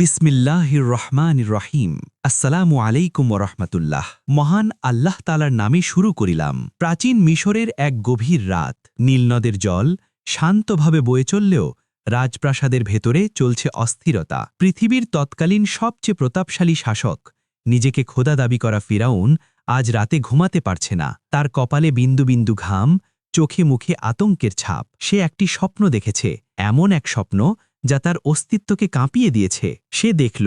বিসমিল্লাহির রহমান রহিম আসসালামু আলাইকুম রহমতুল্লাহ মহান আল্লাহ তালার নামে শুরু করিলাম। প্রাচীন মিশরের এক গভীর রাত। নীলনদের জল শান্তভাবে বয়ে চললেও রাজপ্রাসাদের ভেতরে চলছে অস্থিরতা। পৃথিবীর তৎকালীন সবচেয়ে প্রতাপশালী শাসক, নিজেকে খোদা দাবি করা ফিরাউন, আজ রাতে ঘুমাতে পারছে না। তার কপালে বিন্দু বিন্দু ঘাম, চোখে মুখে আতঙ্কের ছাপ। সে একটি স্বপ্ন দেখেছে, এমন এক স্বপ্ন যা তার অস্তিত্বকে কাঁপিয়ে দিয়েছে। সে দেখল,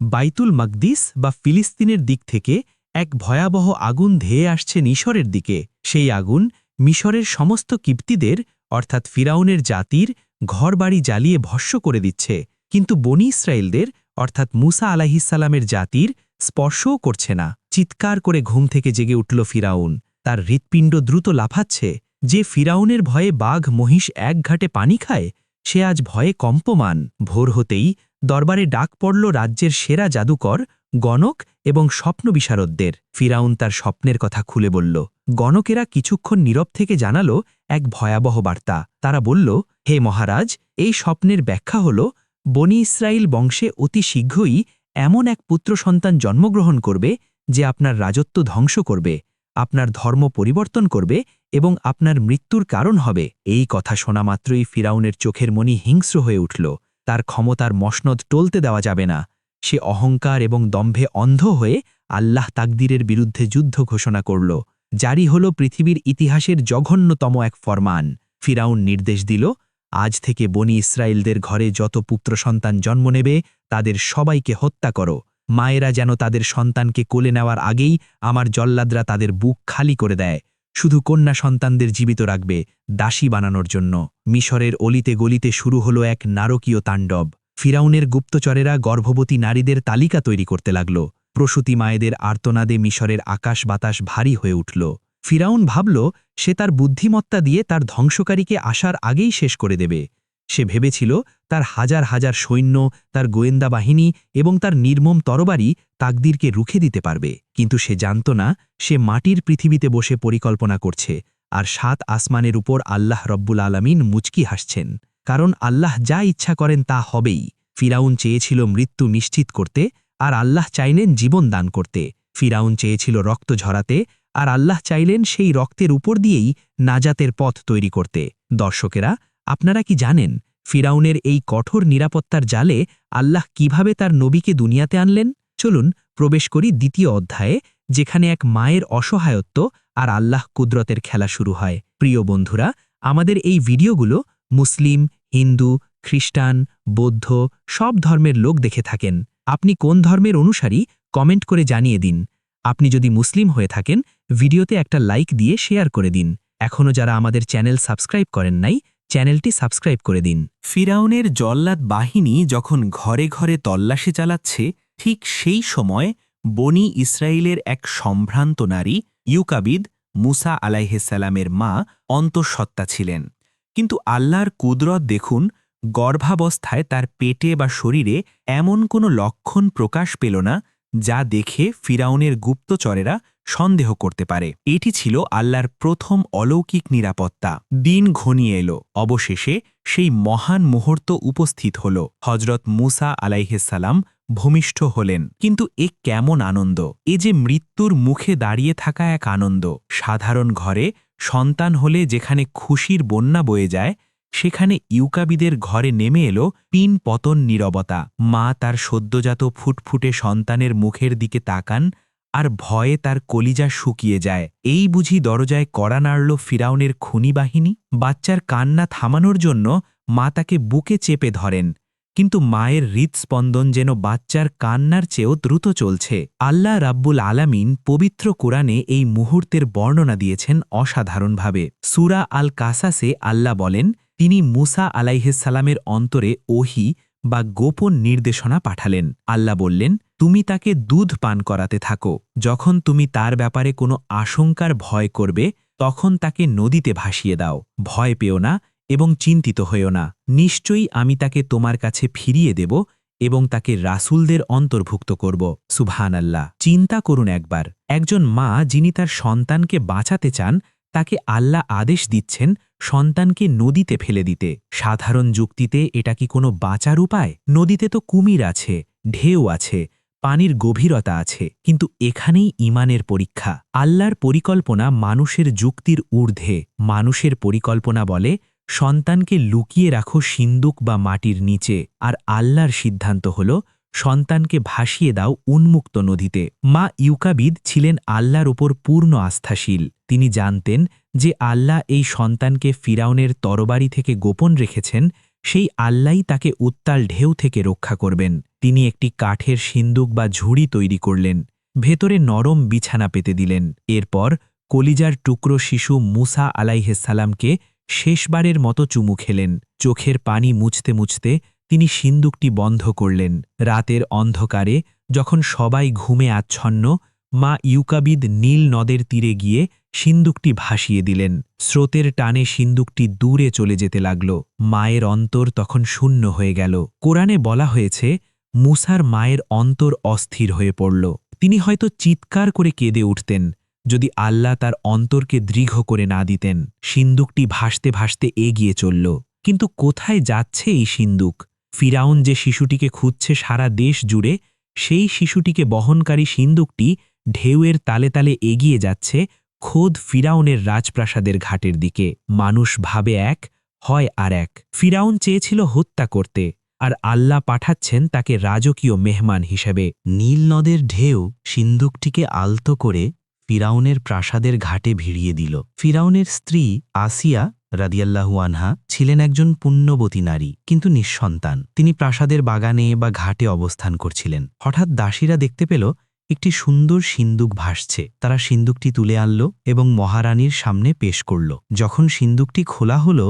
বাইতুল মাকদিস বা ফিলিস্তিনের দিক থেকে এক ভয়াবহ আগুন ধেয়ে আসছে মিশরের দিকে। সেই আগুন মিশরের সমস্ত কিপ্তিদের, অর্থাৎ ফিরাউনের জাতির, ঘরবাড়ি জ্বালিয়ে ভস্য করে দিচ্ছে। কিন্তু বনি ইসরায়েলদের অর্থাৎ মুসা আলাহিসাল্লামের জাতির, স্পর্শও করছে না। চিৎকার করে ঘুম থেকে জেগে উঠল ফিরাউন। তার হৃৎপিণ্ড দ্রুত লাফাচ্ছে। যে ফিরাউনের ভয়ে বাঘ মহিষ এক ঘাটে পানি খায় সে আজ ভয়ে কম্পমান। ভোর হতেই দরবারে ডাক পড়ল রাজ্যের সেরা জাদুকর, গণক এবং স্বপ্ন বিশারদদের ফিরাউন তার স্বপ্নের কথা খুলে বলল। গণকেরা কিছুক্ষণ নীরব থেকে জানালো এক ভয়াবহ বার্তা। তারা বলল, হে মহারাজ, এই স্বপ্নের ব্যাখ্যা হল, বনি ইসরায়েল বংশে অতি শীঘ্রই এমন এক পুত্র সন্তান জন্মগ্রহণ করবে যে আপনার রাজত্ব ধ্বংস করবে, আপনার ধর্ম পরিবর্তন করবে এবং আপনার মৃত্যুর কারণ হবে। এই কথা শোনা মাত্রই ফিরাউনের চোখের মনি হিংস্র হয়ে উঠল। তার ক্ষমতার মসনদ টলতে দেওয়া যাবে না। সে অহংকার এবং দম্ভে অন্ধ হয়ে আল্লাহ তাকদিরের বিরুদ্ধে যুদ্ধ ঘোষণা করল। জারি হল পৃথিবীর ইতিহাসের জঘন্যতম এক ফরমান। ফিরাউন নির্দেশ দিল, আজ থেকে বনি ইসরায়েলদের ঘরে যত পুত্র সন্তান জন্ম নেবে, তাদের সবাইকে হত্যা করো। মায়েরা যেন তাদের সন্তানকে কোলে নেওয়ার আগেই আমার জল্লাদরা তাদের বুক খালি করে দেয়। শুধু কন্যা সন্তানদের জীবিত রাখবে, দাসী বানানোর জন্য। মিশরের অলিতে গলিতে শুরু হলো এক নারকীয় তাণ্ডব। ফিরাউনের গুপ্তচরেরা গর্ভবতী নারীদের তালিকা তৈরি করতে লাগল। প্রসূতি মায়েদের আর্তনাদে মিশরের আকাশ বাতাস ভারী হয়ে উঠল। ফিরাউন ভাবল, সে তার বুদ্ধিমত্তা দিয়ে তার ধ্বংসকারীকে আসার আগেই শেষ করে দেবে। সে ভেবেছিল তার হাজার হাজার সৈন্য, তার গোয়েন্দা বাহিনী এবং তার নির্মম তরবারি তাকদিরকে রুখে দিতে পারবে। কিন্তু সে জানত না, সে মাটির পৃথিবীতে বসে পরিকল্পনা করছে আর সাত আসমানের উপর আল্লাহ রব্বুল আলমিন মুচকি হাসছেন। কারণ আল্লাহ যা ইচ্ছা করেন তা হবেই। ফিরাউন চেয়েছিল মৃত্যু নিশ্চিত করতে আর আল্লাহ চাইলেন জীবন দান করতে। ফিরাউন চেয়েছিল রক্ত ঝরাতে আর আল্লাহ চাইলেন সেই রক্তের উপর দিয়েই নাজাতের পথ তৈরি করতে। দর্শকেরা আপনারা কি জানেন ফিরাউনের এই কঠোর নিরাপত্তার জালে আল্লাহ কীভাবে তার নবীকে দুনিয়াতে আনলেন? চলুন প্রবেশ করি দ্বিতীয় অধ্যায়ে, যেখানে এক মায়ের অসহায়ত্ব আর আল্লাহ কুদরতের খেলা শুরু হয়। প্রিয় বন্ধুরা, আমাদের এই ভিডিওগুলো মুসলিম, হিন্দু, খ্রিস্টান, বৌদ্ধ, সব ধর্মের লোক দেখে থাকেন। আপনি কোন ধর্মের অনুসারী কমেন্ট করে জানিয়ে দিন। আপনি যদি মুসলিম হয়ে থাকেন, ভিডিওতে একটা লাইক দিয়ে শেয়ার করে দিন। এখনও যারা আমাদের চ্যানেল সাবস্ক্রাইব করেন নাই চ্যানেলটি সাবস্ক্রাইব করে দিন। ফিরাউনের জল্লাদ বাহিনী যখন ঘরে ঘরে তল্লাশি চালাচ্ছে, ঠিক সেই সময় বনি ইসরায়েলের এক সম্ভ্রান্ত নারী, ইউকাবিদ মুসা আলাইহেসালামের মা, অন্তঃসত্ত্বা ছিলেন। কিন্তু আল্লাহর কুদরত দেখুন, গর্ভাবস্থায় তার পেটে বা শরীরে এমন কোনো লক্ষণ প্রকাশ পেল না যা দেখে ফিরাউনের গুপ্তচরেরা সন্দেহ করতে পারে। এটি ছিল আল্লাহর প্রথম অলৌকিক নিরাপত্তা। দিন ঘনিয়ে এলো। অবশেষে সেই মহান মুহূর্ত উপস্থিত হল। হজরত মুসা আলাইহেসালাম ভূমিষ্ঠ হলেন। কিন্তু এ কেমন আনন্দ? এ যে মৃত্যুর মুখে দাঁড়িয়ে থাকা এক আনন্দ। সাধারণ ঘরে সন্তান হলে যেখানে খুশির বন্যা বয়ে যায় সেখানে ইউকাবিদের ঘরে নেমে এলো পিন পতন নীরবতা। মা তার সদ্যজাত ফুটফুটে সন্তানের মুখের দিকে তাকান আর ভয়ে তার কলিজা শুকিয়ে যায়। এই বুঝি দরজায় কড়া নাড়ল ফিরাউনের খুনি বাহিনী বাচ্চার কান্না থামানোর জন্য মা তাকে বুকে চেপে ধরেন, কিন্তু মায়ের হৃৎস্পন্দন যেন বাচ্চার কান্নার চেয়েও দ্রুত চলছে। আল্লাহ রাব্বুল আলামিন পবিত্র কোরআনে এই মুহূর্তের বর্ণনা দিয়েছেন অসাধারণভাবে। সুরা আল কাসাসে আল্লাহ বলেন তিনি মুসা আলাইহেসালামের অন্তরে ওহি বা গোপন নির্দেশনা পাঠালেন। আল্লাহ বললেন, তুমি তাকে দুধ পান করাতে থাকো। যখন তুমি তার ব্যাপারে কোনো আশঙ্কার ভয় করবে, তখন তাকে নদীতে ভাসিয়ে দাও। ভয় পেও না এবং চিন্তিত হইও না। নিশ্চয়ই আমি তাকে তোমার কাছে ফিরিয়ে দেব এবং তাকে রাসুলদের অন্তর্ভুক্ত করব। সুবহান আল্লাহ চিন্তা করুন একবার। একজন মা যিনি তার সন্তানকে বাঁচাতে চান, তাকে আল্লাহ আদেশ দিচ্ছেন সন্তানকে নদীতে ফেলে দিতে। সাধারণ যুক্তিতে এটা কি কোনো বাঁচার উপায়? নদীতে তো কুমির আছে, ঢেউ আছে, পানির গভীরতা আছে, কিন্তু এখানেই ইমানের পরীক্ষা। আল্লাহর পরিকল্পনা মানুষের যুক্তির ঊর্ধ্বে। মানুষের পরিকল্পনা বলে, সন্তানকে লুকিয়ে রাখো সিন্দুক বা মাটির নিচে, আর আল্লাহর সিদ্ধান্ত হল সন্তানকে ভাসিয়ে দাও উন্মুক্ত নদীতে। মা ইউকাবিদ ছিলেন আল্লাহর ওপর পূর্ণ আস্থাশীল। তিনি জানতেন যে আল্লাহ এই সন্তানকে ফিরাউনের তরবারি থেকে গোপন রেখেছেন, সেই আল্লাহই তাকে উত্তাল ঢেউ থেকে রক্ষা করবেন। তিনি একটি কাঠের সিন্দুক বা ঝুড়ি তৈরি করলেন, ভেতরে নরম বিছানা পেতে দিলেন। এরপর কলিজার টুকরো শিশু মুসা আলাইহেসালামকে শেষবারের মতো চুমু খেলেন। চোখের পানি মুছতে মুছতে তিনি সিন্দুকটি বন্ধ করলেন। রাতের অন্ধকারে যখন সবাই ঘুমে আচ্ছন্ন, মা ইউকাবিদ নীল নদের তীরে গিয়ে সিন্দুকটি ভাসিয়ে দিলেন। স্রোতের টানে সিন্দুকটি দূরে চলে যেতে লাগল। মায়ের অন্তর তখন শূন্য হয়ে গেল। কোরআনে বলা হয়েছে, মুসার মায়ের অন্তর অস্থির হয়ে পড়ল। তিনি হয়তো চিৎকার করে কেঁদে উঠতেন, যদি আল্লাহ তার অন্তরকে দৃঢ় করে না দিতেন। সিন্দুকটি ভাসতে ভাসতে এগিয়ে চলল। কিন্তু কোথায় যাচ্ছে এই সিন্দুক? ফিরাউন যে শিশুটিকে খুঁজছে সারা দেশ জুড়ে, সেই শিশুটিকে বহনকারী সিন্দুকটি ঢেউয়ের তালে তালে এগিয়ে যাচ্ছে খোদ ফিরাউনের রাজপ্রাসাদের ঘাটের দিকে। মানুষ ভাবে এক, হয় আর এক। ফিরাউন চেয়েছিল হত্যা করতে, আর আল্লাহ পাঠাচ্ছেন তাকে রাজকীয় মেহমান হিসেবে। নীল নদের ঢেউ সিন্দুকটিকে আলতো করে ফিরাউনের প্রাসাদের ঘাটে ভিড়িয়ে দিল। ফিরাউনের স্ত্রী আসিয়া রাদিয়াল্লাহু আনহা, ছিলেন একজন পুণ্যবতী নারী, কিন্তু নিঃসন্তান। তিনি প্রাসাদের বাগানে বা ঘাটে অবস্থান করছিলেন। হঠাৎ দাসীরা দেখতে পেল, একটি সুন্দর সিন্দুক ভাসছে। তারা সিন্দুকটি তুলে আনল এবং মহারানীর সামনে পেশ করল। যখন সিন্দুকটি খোলা হল,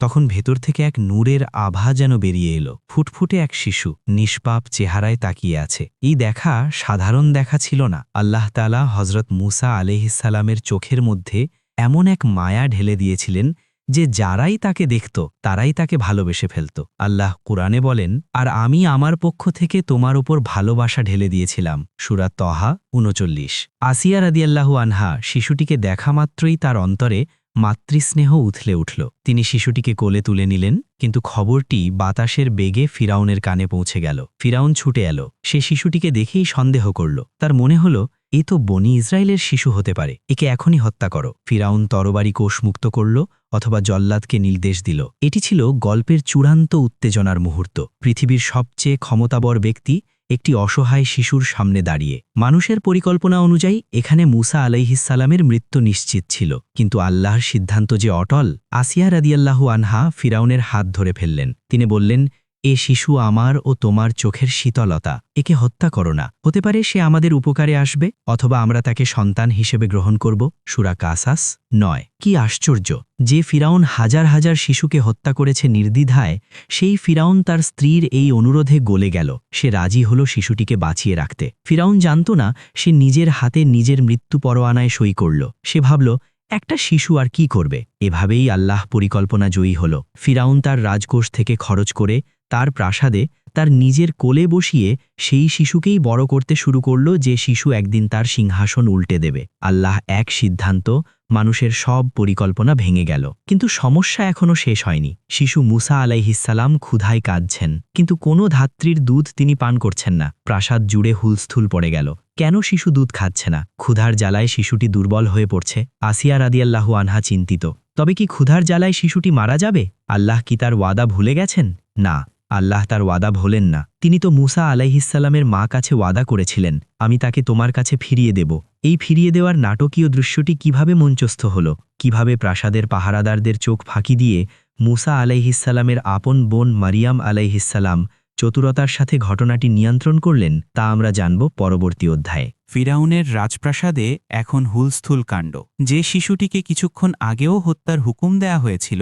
তখন ভেতর থেকে এক নূরের আভা যেন বেরিয়ে এলো। ফুটফুটে এক শিশু, নিষ্পাপ চেহারায় তাকিয়ে আছে। এই দেখা সাধারণ দেখা ছিল না। আল্লাহ তালা হজরত মুসা আলহিসাল্লামের চোখের মধ্যে এমন এক মায়া ঢেলে দিয়েছিলেন যে যারাই তাকে দেখত, তারাই তাকে ভালোবেসে ফেলত। আল্লাহ কুরআনে বলেন, আর আমি আমার পক্ষ থেকে তোমার উপর ভালোবাসা ঢেলে দিয়েছিলাম। সুরা তহা উনচল্লিশ। আসিয়া রাদিয়াল্লাহু আনহা শিশুটিকে দেখা মাত্রই তার অন্তরে মাতৃস্নেহ উথলে উঠল। তিনি শিশুটিকে কোলে তুলে নিলেন, কিন্তু খবরটি বাতাসের বেগে ফিরাউনের কানে পৌঁছে গেল। ফিরাউন ছুটে এলো। সে শিশুটিকে দেখেই সন্দেহ করল। তার মনে হল এ তো বনি ইসরায়েলের শিশু হতে পারে, একে এখনই হত্যা করো। ফিরাউন তরবারি কোষ মুক্ত করল অথবা জল্লাদকে নির্দেশ দিল। এটি ছিল গল্পের চূড়ান্ত উত্তেজনার মুহূর্ত। পৃথিবীর সবচেয়ে ক্ষমতাবর ব্যক্তি একটি অসহায় শিশুর সামনে দাঁড়িয়ে। মানুষের পরিকল্পনা অনুযায়ী, এখানে মুসা আলাইহিসালামের মৃত্যু নিশ্চিত ছিল। কিন্তু আল্লাহর সিদ্ধান্ত যে অটল, আসিয়া রাদিয়াল্লাহু আনহা ফিরাউনের হাত ধরে ফেললেন। তিনি বললেন এ শিশু আমার ও তোমার চোখের শীতলতা, একে হত্যা করো না। হতে পারে সে আমাদের উপকারে আসবে, অথবা আমরা তাকে সন্তান হিসেবে গ্রহণ করব, সুরা কাসাস নয়। কি আশ্চর্য, যে ফিরাউন হাজার হাজার শিশুকে হত্যা করেছে নির্দ্বিধায়, সেই ফিরাউন তার স্ত্রীর এই অনুরোধে গলে গেল। সে রাজি হল শিশুটিকে বাঁচিয়ে রাখতে। ফিরাউন জানত না, সে নিজের হাতে নিজের মৃত্যু পরোয়ানায় সই করল। সে ভাবল, একটা শিশু আর কি করবে? এভাবেই আল্লাহ পরিকল্পনা জয়ী হল। ফিরাউন তার রাজকোষ থেকে খরচ করে তার প্রাসাদে তার নিজের কোলে বসিয়ে সেই শিশুকেই বড় করতে শুরু করল যে শিশু একদিন তার সিংহাসন উল্টে দেবে। আল্লাহ এক সিদ্ধান্ত, মানুষের সব পরিকল্পনা ভেঙে গেল। কিন্তু সমস্যা এখনও শেষ হয়নি। শিশু মুসা আলাইহিসালাম ক্ষুধায় কাঁদছেন। কিন্তু কোনো ধাত্রীর দুধ তিনি পান করছেন না। প্রাসাদ জুড়ে হুলস্থুল পড়ে গেল। কেন শিশু দুধ খাচ্ছে না? ক্ষুধার জ্বালায় শিশুটি দুর্বল হয়ে পড়ছে। আসিয়া রাদিয়াল্লাহু আনহা চিন্তিত। তবে কি ক্ষুধার জ্বালায় শিশুটি মারা যাবে? আল্লাহ কি তার ওয়াদা ভুলে গেছেন? না। আল্লাহ তার ওয়াদা ভোলেন না। তিনি তো মুসা আলাইহিসাল্লামের মা কাছে ওয়াদা করেছিলেন, আমি তাকে তোমার কাছে ফিরিয়ে দেব। এই ফিরিয়ে দেওয়ার নাটকীয় দৃশ্যটি কীভাবে মঞ্চস্থ হল? কীভাবে প্রাসাদের পাহারাদারদের চোখ ফাঁকি দিয়ে মুসা আলাইহিসাল্লামের আপন বোন মারিয়াম আলাইহিসাল্লাম চতুরতার সাথে ঘটনাটি নিয়ন্ত্রণ করলেন, তা আমরা জানব পরবর্তী অধ্যায়ে। ফিরাউনের রাজপ্রাসাদে এখন হুলস্থুল কাণ্ড। যে শিশুটিকে কিছুক্ষণ আগেও হত্যার হুকুম দেয়া হয়েছিল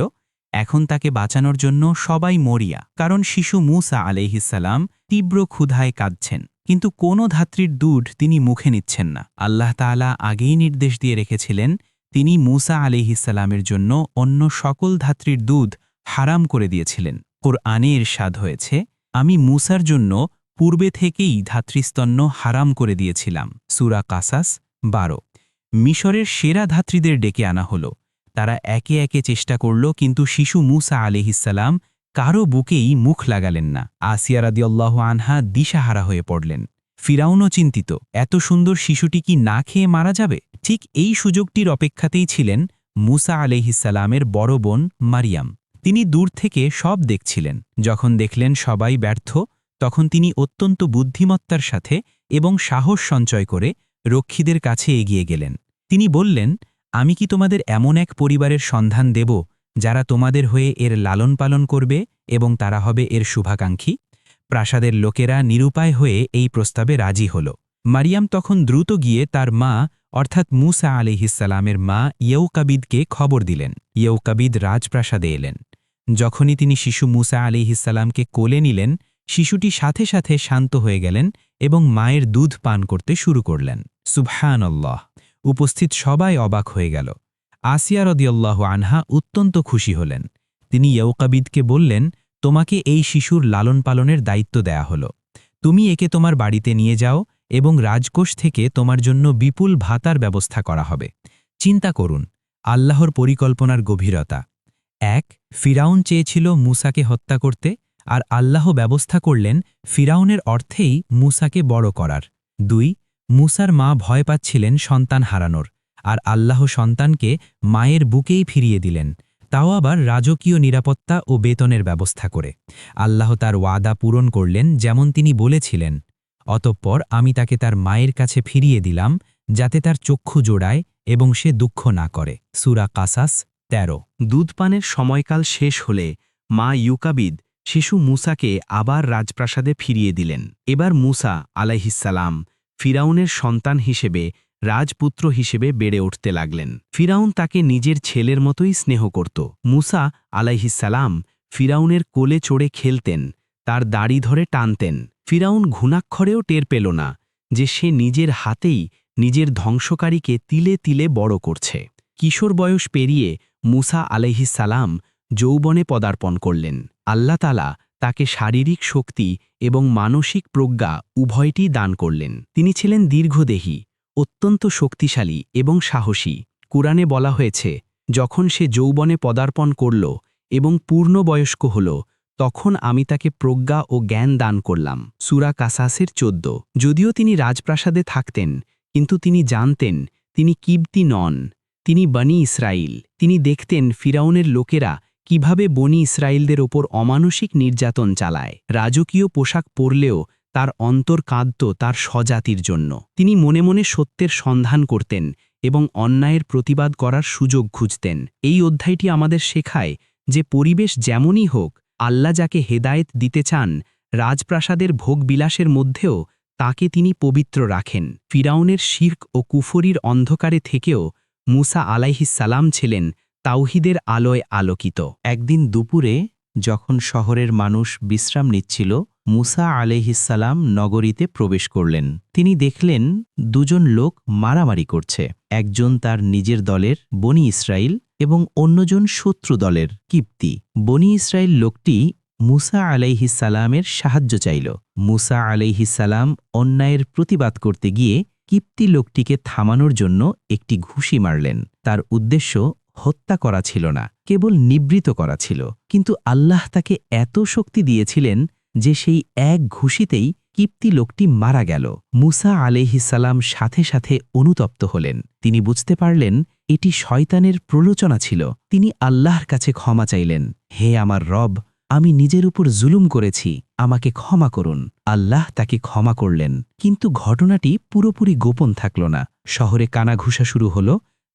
এখন তাকে বাঁচানোর জন্য সবাই মরিয়া, কারণ শিশু মুসা আলাইহিসাল্লাম তীব্র ক্ষুধায় কাঁদছেন। কিন্তু কোনো ধাত্রীর দুধ তিনি মুখে নিচ্ছেন না। আল্লাহ তাআলা আগেই নির্দেশ দিয়ে রেখেছিলেন, তিনি মুসা আলিহিসাল্লামের জন্য অন্য সকল ধাত্রীর দুধ হারাম করে দিয়েছিলেন। ওর কোরআনে স্বাদ হয়েছে, আমি মুসার জন্য পূর্বে থেকেই ধাত্রীস্তন্য হারাম করে দিয়েছিলাম। সুরা কাসাস বারো। মিশরের সেরা ধাত্রীদের ডেকে আনা হল। তারা একে একে চেষ্টা করল, কিন্তু শিশু মুসা আলিহিসাল্লাম কারও বুকেই মুখ লাগালেন না। আসিয়া রাদিয়াল্লাহু আনহা দিশাহারা হয়ে পড়লেন। ফিরাউনও চিন্তিত, এত সুন্দর শিশুটি কি না খেয়ে মারা যাবে? ঠিক এই সুযোগটির অপেক্ষাতেই ছিলেন মুসা আলহিসাল্লামের বড় বোন মারিয়াম। তিনি দূর থেকে সব দেখছিলেন। যখন দেখলেন সবাই ব্যর্থ, তখন তিনি অত্যন্ত বুদ্ধিমত্তার সাথে এবং সাহস সঞ্চয় করে রক্ষীদের কাছে এগিয়ে গেলেন। তিনি বললেন আমি কি তোমাদের এমন এক পরিবারের সন্ধান দেব, যারা তোমাদের হয়ে এর লালন পালন করবে এবং তারা হবে এর শুভাকাঙ্ক্ষী? প্রাসাদের লোকেরা নিরুপায় হয়ে এই প্রস্তাবে রাজি হল। মারিয়াম তখন দ্রুত গিয়ে তার মা, অর্থাৎ মুসা আলিহিসালামের মা ইয়ৌকাবিদকে খবর দিলেন। ইয়ৌকাবিদ রাজপ্রাসাদে এলেন। যখনই তিনি শিশু মুসা আলিহিসাল্লামকে কোলে নিলেন, শিশুটি সাথে সাথে শান্ত হয়ে গেলেন এবং মায়ের দুধ পান করতে শুরু করলেন। সুবহান উপস্থিত সবাই অবাক হয়ে গেল। আসিয়া রদিয়াল্লাহ আনহা অত্যন্ত খুশি হলেন। তিনি ইয়ৌকাবিদকে বললেন, তোমাকে এই শিশুর লালন পালনের দায়িত্ব দেয়া হল। তুমি একে তোমার বাড়িতে নিয়ে যাও এবং রাজকোষ থেকে তোমার জন্য বিপুল ভাতার ব্যবস্থা করা হবে। চিন্তা করুন, আল্লাহর পরিকল্পনার গভীরতা। এক, ফিরাউন চেয়েছিল মুসাকে হত্যা করতে, আর আল্লাহ ব্যবস্থা করলেন ফিরাউনের অর্থেই মুসাকে বড় করার। দুই মুসার মা ভয় পাচ্ছিলেন সন্তান হারানোর, আর আল্লাহ সন্তানকে মায়ের বুকেই ফিরিয়ে দিলেন। তাও আবার রাজকীয় নিরাপত্তা ও বেতনের ব্যবস্থা করে। আল্লাহ তার ওয়াদা পূরণ করলেন যেমন তিনি বলেছিলেন, অতঃপর আমি তাকে তার মায়ের কাছে ফিরিয়ে দিলাম, যাতে তার চক্ষু জোড়ায় এবং সে দুঃখ না করে। সুরা কাসাস, তেরো। দুধপানের সময়কাল শেষ হলে মা ইউকাবিদ শিশু মুসাকে আবার রাজপ্রাসাদে ফিরিয়ে দিলেন। এবার মুসা আলাইহিসালাম ফিরাউনের সন্তান হিসেবে, রাজপুত্র হিসেবে বেড়ে উঠতে লাগলেন। ফিরাউন তাকে নিজের ছেলের মতোই স্নেহ করত। মুসা আলাইহিসালাম ফিরাউনের কোলে চড়ে খেলতেন, তার দাড়ি ধরে টানতেন। ফিরাউন ঘুণাক্ষরেও টের পেল না যে সে নিজের হাতেই নিজের ধ্বংসকারীকে তিলে তিলে বড় করছে। কিশোর বয়স পেরিয়ে মুসা আলাইহিসালাম যৌবনে পদার্পণ করলেন। আল্লাতালা তাকে শারীরিক শক্তি এবং মানসিক প্রজ্ঞা উভয়টি দান করলেন। তিনি ছিলেন দীর্ঘদেহী, অত্যন্ত শক্তিশালী এবং সাহসী। কুরআনে বলা হয়েছে, যখন সে যৌবনে পদার্পণ করল এবং পূর্ণবয়স্ক হল, তখন আমি তাকে প্রজ্ঞা ও জ্ঞান দান করলাম। সুরা কাসাসের চোদ্দ। যদিও তিনি রাজপ্রাসাদে থাকতেন, কিন্তু তিনি জানতেন তিনি কিবতি নন। তিনি বনি ইসরাইল তিনি দেখতেন ফিরাউনের লোকেরা কীভাবে বনি ইসরায়েলদের ওপর অমানসিক নির্যাতন চালায়, রাজকীয় পোশাক পরলেও তার অন্তর কাঁদত তার স্বজাতির জন্য। তিনি মনে মনে সত্যের সন্ধান করতেন এবং অন্যায়ের প্রতিবাদ করার সুযোগ খুঁজতেন। এই অধ্যায়টি আমাদের শেখায় যে পরিবেশ যেমনই হোক, আল্লাহ যাকে হেদায়েত দিতে চান, রাজপ্রাসাদের ভোগবিলাসের মধ্যেও তাকে তিনি পবিত্র রাখেন। ফিরাউনের শির্ক ও কুফরির অন্ধকারে থেকেও মুসা আলাইহিসালাম ছিলেন তাওহিদের আলোয় আলোকিত। একদিন দুপুরে যখন শহরের মানুষ বিশ্রাম নিচ্ছিল, মুসা আলাইহিসালাম নগরীতে প্রবেশ করলেন। তিনি দেখলেন দুজন লোক মারামারি করছে। একজন তার নিজের দলের বনি ইসরায়েল এবং অন্যজন শত্রু দলের কিপ্তি। বনি ইসরায়েল লোকটি মুসা আলাইহিসালামের সাহায্য চাইল। মুসা আলাইহিসালাম অন্যায়ের প্রতিবাদ করতে গিয়ে কিপ্তি লোকটিকে থামানোর জন্য একটি ঘুষি মারলেন। তার উদ্দেশ্য হত্যা করা ছিল না, কেবল নিবৃত করা ছিল। কিন্তু আল্লাহ তাকে এত শক্তি দিয়েছিলেন যে সেই এক ঘুষিতেই কিপ্তি লোকটি মারা গেল। মুসা আলেহিসাল্লাম সাথে সাথে অনুতপ্ত হলেন। তিনি বুঝতে পারলেন, এটি শয়তানের প্রলোচনা ছিল। তিনি আল্লাহর কাছে ক্ষমা চাইলেন, হে আমার রব, আমি নিজের উপর জুলুম করেছি, আমাকে ক্ষমা করুন। আল্লাহ তাকে ক্ষমা করলেন। কিন্তু ঘটনাটি পুরোপুরি গোপন থাকল না। শহরে কানাঘুষা শুরু হল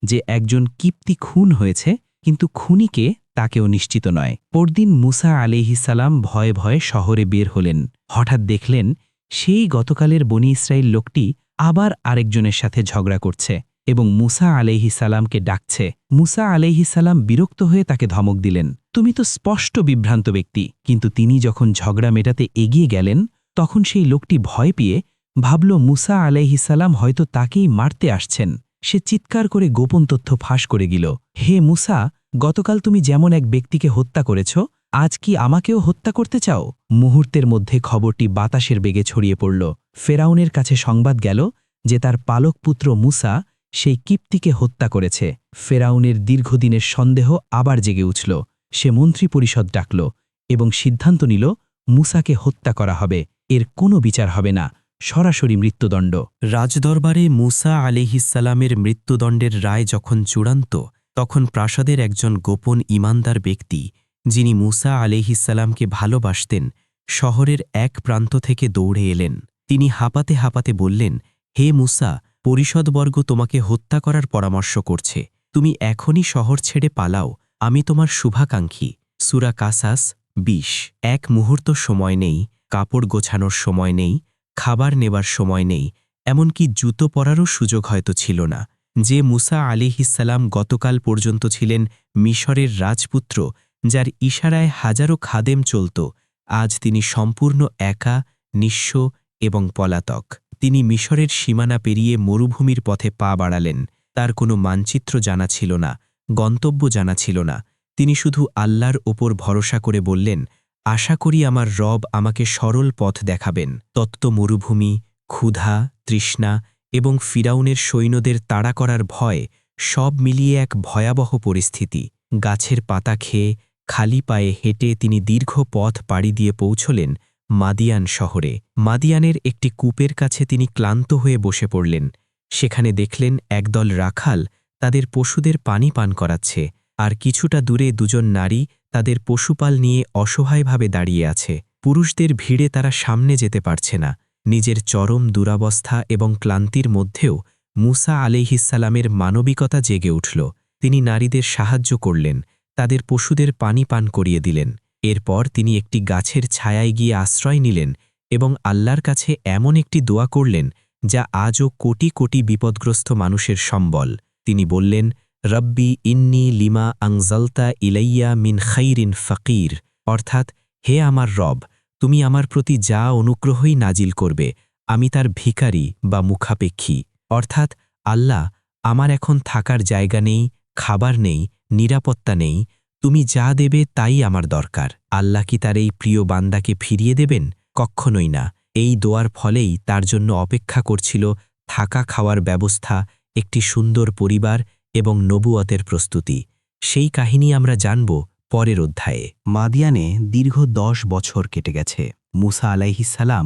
যে একজন কিপ্তি খুন হয়েছে, কিন্তু খুনিকে তাকেও নিশ্চিত নয়। পরদিন মুসা আলিহিসাল্লাম ভয়ে ভয়ে শহরে বের হলেন। হঠাৎ দেখলেন, সেই গতকালের বনি ইসরায়েল লোকটি আবার আরেকজনের সাথে ঝগড়া করছে এবং মুসা আলাইহিসাল্লামকে ডাকছে। মুসা আলাইহিসাল্লাম বিরক্ত হয়ে তাকে ধমক দিলেন, তুমি তো স্পষ্ট বিভ্রান্ত ব্যক্তি। কিন্তু তিনি যখন ঝগড়া মেটাতে এগিয়ে গেলেন, তখন সেই লোকটি ভয় পেয়ে ভাবল, মুসা আলাইহিসাল্লাম হয়তো তাকেই মারতে আসছেন। সে চিৎকার করে গোপন তথ্য ফাঁস করে গিল। হে মুসা, গতকাল তুমি যেমন এক ব্যক্তিকে হত্যা করেছ, আজ কি আমাকেও হত্যা করতে চাও? মুহূর্তের মধ্যে খবরটি বাতাসের বেগে ছড়িয়ে পড়ল। ফেরাউনের কাছে সংবাদ গেল যে তার পালক পুত্র মুসা সেই কিপ্তিকে হত্যা করেছে। ফেরাউনের দীর্ঘদিনের সন্দেহ আবার জেগে উঠল। সে মন্ত্রী পরিষদ ডাকল এবং সিদ্ধান্ত নিল, মুসাকে হত্যা করা হবে। এর কোনো বিচার হবে না। সরাসরি মৃত্যুদণ্ড। রাজদরবারে মুসা আলিহিসালামের মৃত্যুদণ্ডের রায় যখন চূড়ান্ত, তখন প্রাসাদের একজন গোপন ইমানদার ব্যক্তি, যিনি মুসা আলিহিসাল্লামকে ভালোবাসতেন, শহরের এক প্রান্ত থেকে দৌড়ে এলেন। তিনি হাঁপাতে হাঁপাতে বললেন, হে মুসা, পরিষদবর্গ তোমাকে হত্যা করার পরামর্শ করছে। তুমি এখনই শহর ছেড়ে পালাও, আমি তোমার শুভাকাঙ্ক্ষী। সুরা কাসাস বিশ। এক মুহূর্ত সময় নেই, কাপড় গোছানোর সময় নেই খাবার নেবার সময় নেই, এমনকি জুতো পরারও সুযোগ হয়তো ছিল না। যে মুসা আলিহিসাল্লাম গতকাল পর্যন্ত ছিলেন মিশরের রাজপুত্র, যার ইশারায় হাজারো খাদেম চলত, আজ তিনি সম্পূর্ণ একা, নিঃস্ব এবং পলাতক। তিনি মিশরের সীমানা পেরিয়ে মরুভূমির পথে পা বাড়ালেন। তার কোনো মানচিত্র জানা ছিল না, গন্তব্য জানা ছিল না। তিনি শুধু আল্লাহর ওপর ভরসা করে বললেন আশা করি আমার রব আমাকে সরল পথ দেখাবেন। তত্ত্ব মরুভূমি, ক্ষুধা, তৃষ্ণা এবং ফিরাউনের সৈন্যদের তাড়া করার ভয়, সব মিলিয়ে এক ভয়াবহ পরিস্থিতি। গাছের পাতা খেয়ে, খালি পায়ে হেঁটে তিনি দীর্ঘ পথ পাড়ি দিয়ে পৌঁছলেন মাদিয়ান শহরে। মাদিয়ানের একটি কূপের কাছে তিনি ক্লান্ত হয়ে বসে পড়লেন। সেখানে দেখলেন একদল রাখাল তাদের পশুদের পানি পান করাচ্ছে। আর কিছুটা দূরে দুজন নারী তাদের পশুপাল নিয়ে অসহায়ভাবে দাঁড়িয়ে আছে। পুরুষদের ভিড়ে তারা সামনে যেতে পারছে না। নিজের চরম দুরাবস্থা এবং ক্লান্তির মধ্যেও মুসা আলিহিসাল্লামের মানবিকতা জেগে উঠল। তিনি নারীদের সাহায্য করলেন, তাদের পশুদের পানি পান করিয়ে দিলেন। এরপর তিনি একটি গাছের ছায়ায় গিয়ে আশ্রয় নিলেন এবং আল্লাহর কাছে এমন একটি দোয়া করলেন, যা আজও কোটি কোটি বিপদগ্রস্ত মানুষের সম্বল। তিনি বললেন রব্বি ইন্নি লিমা আংজলতা ইলাইয়া মিন খৈরিন ফকির। অর্থাৎ, হে আমার রব, তুমি আমার প্রতি যা অনুগ্রহই নাজিল করবে, আমি তার ভিকারি বা মুখাপেক্ষী। অর্থাৎ, আল্লাহ, আমার এখন থাকার জায়গা নেই, খাবার নেই, নিরাপত্তা নেই, তুমি যা দেবে তাই আমার দরকার। আল্লাহ কি তার এই প্রিয় বান্দাকে ফিরিয়ে দেবেন? কক্ষণই না। এই দোয়ার ফলেই তার জন্য অপেক্ষা করছিল থাকা খাওয়ার ব্যবস্থা, একটি সুন্দর পরিবার এবং নবুয়তের প্রস্তুতি। সেই কাহিনী আমরা জানব পরের অধ্যায়ে। মাদিয়ানে দীর্ঘ দশ বছর কেটে গেছে। মুসা আলাইহিসাল্লাম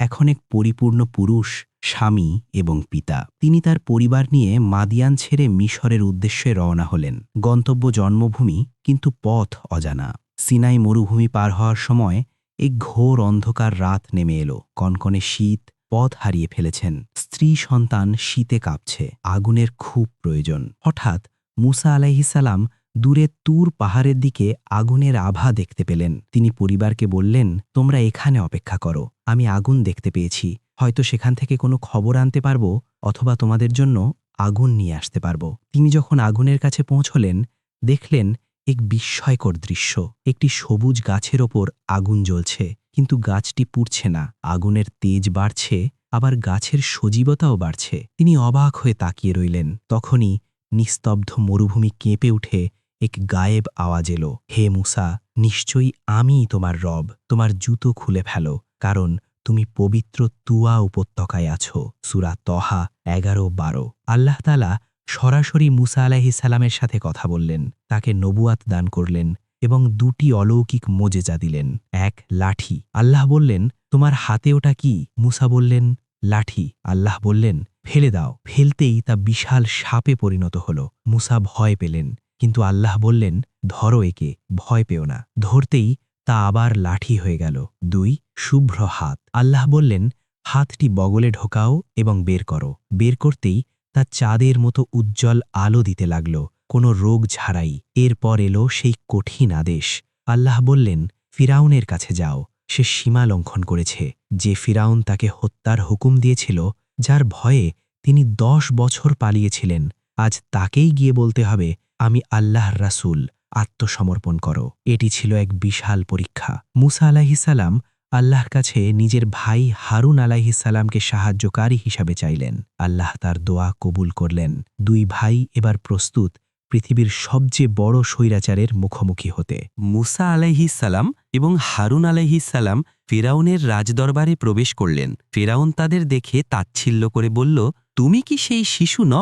এখন এক পরিপূর্ণ পুরুষ, স্বামী এবং পিতা। তিনি তার পরিবার নিয়ে মাদিয়ান ছেড়ে মিশরের উদ্দেশ্যে রওনা হলেন। গন্তব্য জন্মভূমি, কিন্তু পথ অজানা। সিনাই মরুভূমি পার হওয়ার সময় এক ঘোর অন্ধকার রাত নেমে এলো। কনকনে শীত পথ হারিয়ে ফেলেছেন। স্ত্রী সন্তান শীতে কাঁপছে, আগুনের খুব প্রয়োজন। হঠাৎ মুসা আলাইহিসাল্লাম দূরে তুর পাহাড়ের দিকে আগুনের আভা দেখতে পেলেন। তিনি পরিবারকে বললেন, তোমরা এখানে অপেক্ষা করো, আমি আগুন দেখতে পেয়েছি। হয়তো সেখান থেকে কোনো খবর আনতে পারব অথবা তোমাদের জন্য আগুন নিয়ে আসতে পারব। তিনি যখন আগুনের কাছে পৌঁছলেন, দেখলেন এক বিস্ময়কর দৃশ্য। একটি সবুজ গাছের ওপর আগুন জ্বলছে। কিন্তু গাছটি পুড়ছে না, আগুনের তেজ বাড়ছে, আবার গাছের সজীবতাও বাড়ছে। তিনি অবাক হয়ে তাকিয়ে রইলেন। তখনই নিস্তব্ধ মরুভূমি কেঁপে উঠে এক গায়েব আওয়াজ এলো। হে মুসা, নিশ্চয়ই আমিই তোমার রব। তোমার জুতো খুলে ফেলো, কারণ তুমি পবিত্র তুয়া উপত্যকায় আছো। সুরা তহা এগারো বারো। আল্লাহতালা সরাসরি মুসা আলাহি সালামের সাথে কথা বললেন। তাকে নবুয়াত দান করলেন। এবং দুটি অলৌকিক মোজেজা দিলেন। এক, লাঠি। আল্লাহ বললেন, তোমার হাতে ওটা কি? মুসা বললেন, লাঠি। আল্লাহ বললেন, ফেলে দাও। ফেলতেই তা বিশাল সাপে পরিণত হল। মুসা ভয় পেলেন, কিন্তু আল্লাহ বললেন, ধরো একে, ভয় পেও না। ধরতেই তা আবার লাঠি হয়ে গেল। দুই, শুভ্র হাত। আল্লাহ বললেন, হাতটি বগলে ঢোকাও এবং বের করো। বের করতেই তা চাঁদের মতো উজ্জ্বল আলো দিতে লাগল। কোনো রোগ ছাড়াই এরপর এলো সেই কঠিন আদেশ। আল্লাহ বললেন, ফিরাউনের কাছে যাও। সে সীমা লঙ্ঘন করেছে। যে ফিরাউন তাকে হত্যার হুকুম দিয়েছিল, যার ভয়ে তিনি দশ বছর পালিয়েছিলেন, আজ তাকেই গিয়ে বলতে হবে, আমি আল্লাহর রাসূল, আত্মসমর্পণ করো। এটি ছিল এক বিশাল পরীক্ষা। মুসা আলাহিসাল্লাম আল্লাহর কাছে নিজের ভাই হারুন আলাহিসাল্লামকে সাহায্যকারী হিসাবে চাইলেন। আল্লাহ তার দোয়া কবুল করলেন। দুই ভাই এবার প্রস্তুত পৃথিবীর সবচেয়ে বড় স্বৈরাচারের মুখোমুখি হতে। মুসা আলাইহিসাল্লাম এবং হারুন আলাইহিসাল্লাম ফেরাউনের রাজদরবারে প্রবেশ করলেন। ফেরাউন তাদের দেখে তাচ্ছিল্য করে বলল, তুমি কি সেই শিশু ন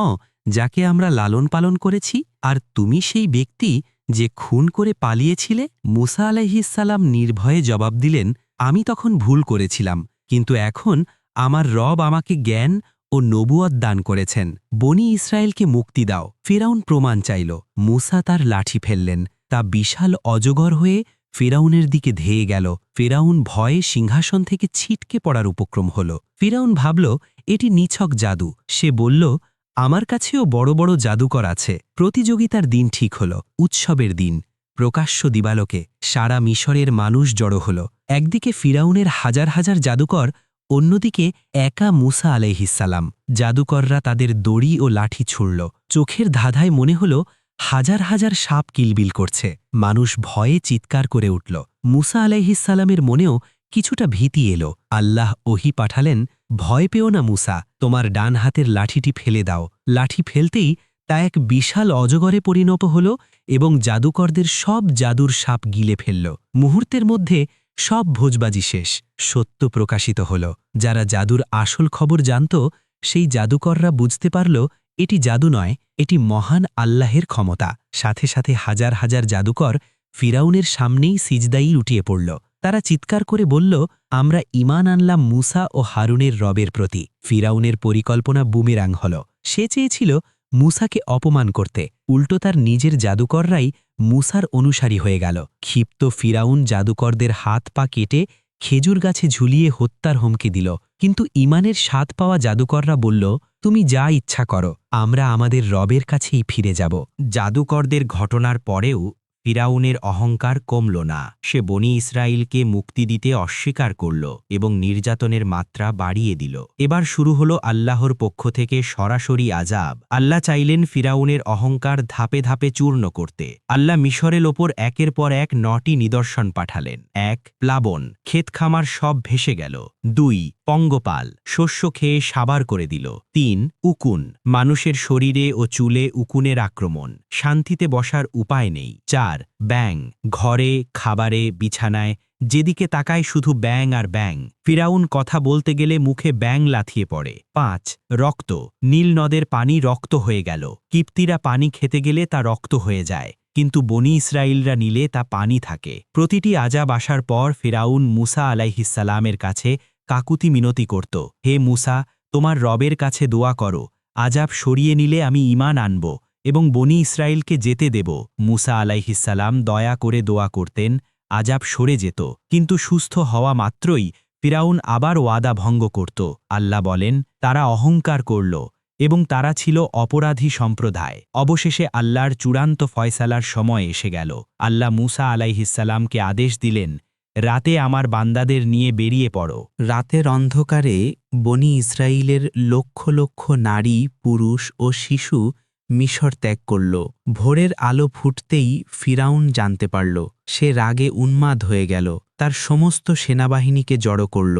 যাকে আমরা লালন পালন করেছি? আর তুমি সেই ব্যক্তি যে খুন করে পালিয়েছিলে? মুসা আলাইহিসাল্লাম নির্ভয়ে জবাব দিলেন, আমি তখন ভুল করেছিলাম, কিন্তু এখন আমার রব আমাকে জ্ঞান ও নবুয়ত দান করেছেন। বনি ইসরায়েলকে মুক্তি দাও। ফেরাউন প্রমাণ চাইল। মুসা তার লাঠি ফেললেন। তা বিশাল অজগর হয়ে ফেরাউনের দিকে ধেয়ে গেল। ফেরাউন ভয়ে সিংহাসন থেকে ছিটকে পড়ার উপক্রম হল। ফেরাউন ভাবল, এটি নিছক জাদু। সে বলল, আমার কাছেও বড় বড় জাদুকর আছে। প্রতিযোগিতার দিন ঠিক হল। উৎসবের দিন। প্রকাশ্য দিবালোকে সারা মিশরের মানুষ জড়ো হল। একদিকে ফিরাউনের হাজার হাজার জাদুকর অন্যদিকে একা মুসা আলাইহিসাল্লাম জাদুকররা তাদের দড়ি ও লাঠি ছুড়ল। চোখের ধাঁধায় মনে হল হাজার হাজার সাপ কিলবিল করছে। মানুষ ভয়ে চিৎকার করে উঠল। মুসা আলাইহিসাল্লামের মনেও কিছুটা ভীতি এলো। আল্লাহ ওহি পাঠালেন, ভয় পেও না মুসা, তোমার ডান হাতের লাঠিটি ফেলে দাও। লাঠি ফেলতেই তা এক বিশাল অজগরে পরিণত হল এবং জাদুকরদের সব জাদুর সাপ গিলে ফেলল। মুহূর্তের মধ্যে সব ভোজবাজি শেষ। সত্য প্রকাশিত হল। যারা জাদুর আসল খবর জানত, সেই জাদুকররা বুঝতে পারল, এটি জাদু নয়, এটি মহান আল্লাহের ক্ষমতা। সাথে সাথে হাজার হাজার জাদুকর ফিরাউনের সামনেই সিজদাই উঠিয়ে পড়ল। তারা চিৎকার করে বলল, আমরা ইমান আনলাম মুসা ও হারুনের রবের প্রতি। ফিরাউনের পরিকল্পনা বুমেরাং হল। সে চেয়েছিল মুসাকে অপমান করতে। উল্টো তার নিজের জাদুকররাই মুসার অনুসারী হয়ে গেল। ক্ষিপ্ত ফিরাউন জাদুকরদের হাত পা কেটে খেজুর গাছে ঝুলিয়ে হত্যার হুমকি দিল। কিন্তু ইমানের স্বাদ পাওয়া জাদুকররা বলল, তুমি যা ইচ্ছা করো, আমরা আমাদের রবের কাছেই ফিরে যাব। জাদুকরদের ঘটনার পরেও ফিরাউনের অহংকার কমল না। সে বনি ইসরায়েলকে মুক্তি দিতে অস্বীকার করল এবং নির্যাতনের মাত্রা বাড়িয়ে দিল। এবার শুরু হল আল্লাহর পক্ষ থেকে সরাসরি আজাব আল্লাহ চাইলেন ফিরাউনের অহংকার ধাপে ধাপে চূর্ণ করতে। আল্লাহ মিশরের ওপর একের পর এক নটি নিদর্শন পাঠালেন। এক, প্লাবন ক্ষেতখামার সব ভেসে গেল। দুই, পঙ্গপাল, শস্য খেয়ে সাবার করে দিল। তিন, উকুন, মানুষের শরীরে ও চুলে উকুনের আক্রমণ। শান্তিতে বসার উপায় নেই। চার ব্যাং ঘরে, খাবারে, বিছানায়, যেদিকে তাকায় শুধু ব্যাং আর ব্যাং ফিরাউন কথা বলতে গেলে মুখে ব্যাং লাথিয়ে পড়ে। পাঁচ, রক্ত। নীল নদের পানি রক্ত হয়ে গেল। কিপ্তিরা পানি খেতে গেলে তা রক্ত হয়ে যায়। কিন্তু বনি ইসরায়েলরা নিলে তা পানি থাকে। প্রতিটি আজাব আসার পর ফিরাউন মুসা আলাইহিসালামের কাছে কাকুতি মিনতি করত, হে মুসা, তোমার রবের কাছে দোয়া করো। আজাব সরিয়ে নিলে আমি ইমান আনব। এবং বনি ইসরায়েলকে যেতে দেব। মুসা আলাইহিসাল্লাম দয়া করে দোয়া করতেন, আজাব সরে যেত, কিন্তু সুস্থ হওয়া মাত্রই ফিরাউন আবার ওয়াদা ভঙ্গ করত। আল্লাহ বলেন, তারা অহংকার করল এবং তারা ছিল অপরাধী সম্প্রদায়। অবশেষে আল্লাহর চূড়ান্ত ফয়সালার সময় এসে গেল। আল্লাহ মুসা আলাইহিসাল্লামকে আদেশ দিলেন, রাতে আমার বান্দাদের নিয়ে বেরিয়ে পড়ো। রাতের অন্ধকারে বনি ইসরায়েলের লক্ষ লক্ষ নারী, পুরুষ ও শিশু মিশর ত্যাগ করল। ভোরের আলো ফুটতেই ফিরাউন জানতে পারল, সে রাগে উন্মাদ হয়ে গেল। তার সমস্ত সেনাবাহিনীকে জড়ো করল,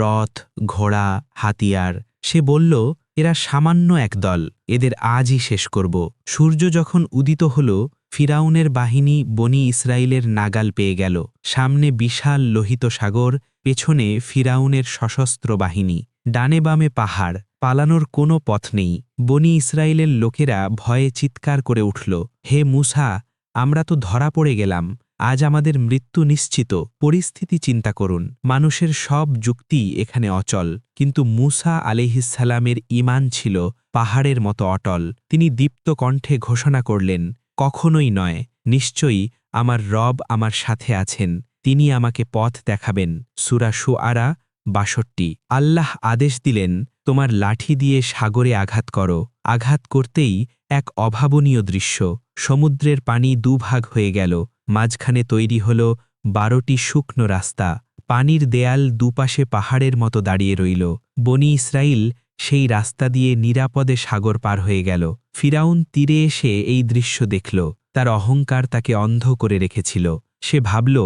রথ, ঘোড়া, হাতিয়ার। সে বলল, এরা সামান্য এক দল, এদের আজই শেষ করব। সূর্য যখন উদিত হল, ফিরাউনের বাহিনী বনি ইসরায়েলের নাগাল পেয়ে গেল। সামনে বিশাল লোহিত সাগর, পেছনে ফিরাউনের সশস্ত্র বাহিনী। ডানে বামে পাহাড় পালানোর কোনো পথ নেই। বনি ইসরায়েলের লোকেরা ভয়ে চিৎকার করে উঠল, হে মুসা, আমরা তো ধরা পড়ে গেলাম। আজ আমাদের মৃত্যু নিশ্চিত। পরিস্থিতি চিন্তা করুন। মানুষের সব যুক্তি এখানে অচল। কিন্তু মুসা আলিহিসালামের ইমান ছিল পাহাড়ের মতো অটল। তিনি দীপ্ত কণ্ঠে ঘোষণা করলেন, কখনোই নয়। নিশ্চয়ই আমার রব আমার সাথে আছেন। তিনি আমাকে পথ দেখাবেন। সুরা সুআরা বাষট্টি। আল্লাহ আদেশ দিলেন তোমার লাঠি দিয়ে সাগরে আঘাত করো। আঘাত করতেই এক অভাবনীয় দৃশ্য। সমুদ্রের পানি দুভাগ হয়ে গেল। মাঝখানে তৈরি হল বারোটি শুকনো রাস্তা। পানির দেয়াল দুপাশে পাহাড়ের মতো দাঁড়িয়ে রইল। বনি ইসরাইল সেই রাস্তা দিয়ে নিরাপদে সাগর পার হয়ে গেল। ফিরাউন তীরে এসে এই দৃশ্য দেখল। তার অহংকার তাকে অন্ধ করে রেখেছিল। সে ভাবল,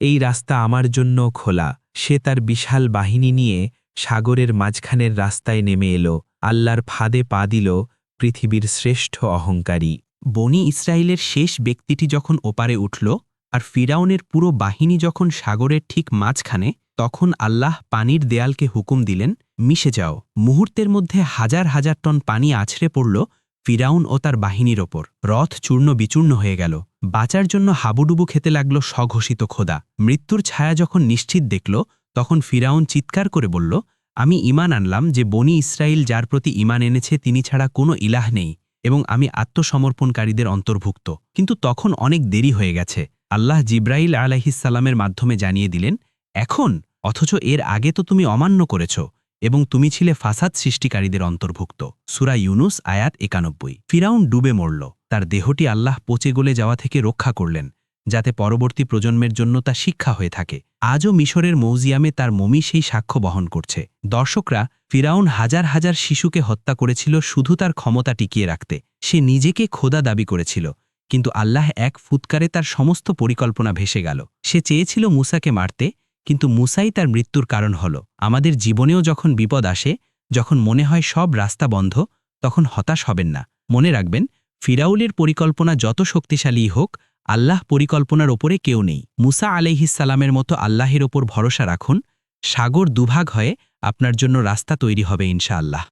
এই রাস্তা আমার জন্য খোলা। সে তার বিশাল বাহিনী নিয়ে সাগরের মাঝখানের রাস্তায় নেমে এলো, আল্লাহর ফাঁদে পা দিল পৃথিবীর শ্রেষ্ঠ অহংকারী। বনি ইসরায়েলের শেষ ব্যক্তিটি যখন ওপারে উঠল আর ফিরাউনের পুরো বাহিনী যখন সাগরের ঠিক মাঝখানে, তখন আল্লাহ পানির দেয়ালকে হুকুম দিলেন, মিশে যাও। মুহূর্তের মধ্যে হাজার হাজার টন পানি আছড়ে পড়ল ফিরাউন ও তার বাহিনীর ওপর। রথ চূর্ণ বিচূর্ণ হয়ে গেল। বাঁচার জন্য হাবুডুবু খেতে লাগল স্বঘোষিত খোদা। মৃত্যুর ছায়া যখন নিশ্চিত দেখল তখন ফিরাউন চিৎকার করে বলল, আমি ইমান আনলাম যে বনি ইসরায়েল যার প্রতি ইমান এনেছে তিনি ছাড়া কোনো ইলাহ নেই এবং আমি আত্মসমর্পণকারীদের অন্তর্ভুক্ত। কিন্তু তখন অনেক দেরি হয়ে গেছে। আল্লাহ জিব্রাইল আলাহিসাল্লামের মাধ্যমে জানিয়ে দিলেন, এখন, অথচ এর আগে তো তুমি অমান্য করেছ এবং তুমি ছিলে ফাসাদ সৃষ্টিকারীদের অন্তর্ভুক্ত। সুরা ইউনুস আয়াত একানব্বই। ফিরাউন ডুবে মরল। তার দেহটি আল্লাহ পচে গলে যাওয়া থেকে রক্ষা করলেন। যাতে পরবর্তী প্রজন্মের জন্য তা শিক্ষা হয়ে থাকে। আজও মিশরের মৌজিয়ামে তার মমি সেই সাক্ষ্য বহন করছে। দর্শকরা ফিরাউন হাজার হাজার শিশুকে হত্যা করেছিল শুধু তার ক্ষমতা টিকিয়ে রাখতে। সে নিজেকে খোদা দাবি করেছিল, কিন্তু আল্লাহ এক ফুৎকারে তার সমস্ত পরিকল্পনা ভেসে গেল। সে চেয়েছিল মুসাকে মারতে, কিন্তু মুসাই তার মৃত্যুর কারণ হল। আমাদের জীবনেও যখন বিপদ আসে, যখন মনে হয় সব রাস্তা বন্ধ, তখন হতাশ হবেন না। মনে রাখবেন, ফিরাউলের পরিকল্পনা যত শক্তিশালী হোক আল্লাহ পরিকল্পনার ওপরে কেউ নেই। মুসা আলাইহিসালামের মতো আল্লাহের ওপর ভরসা রাখুন, সাগর দুভাগ হয়ে আপনার জন্য রাস্তা তৈরি হবে ইনশাআল্লাহ।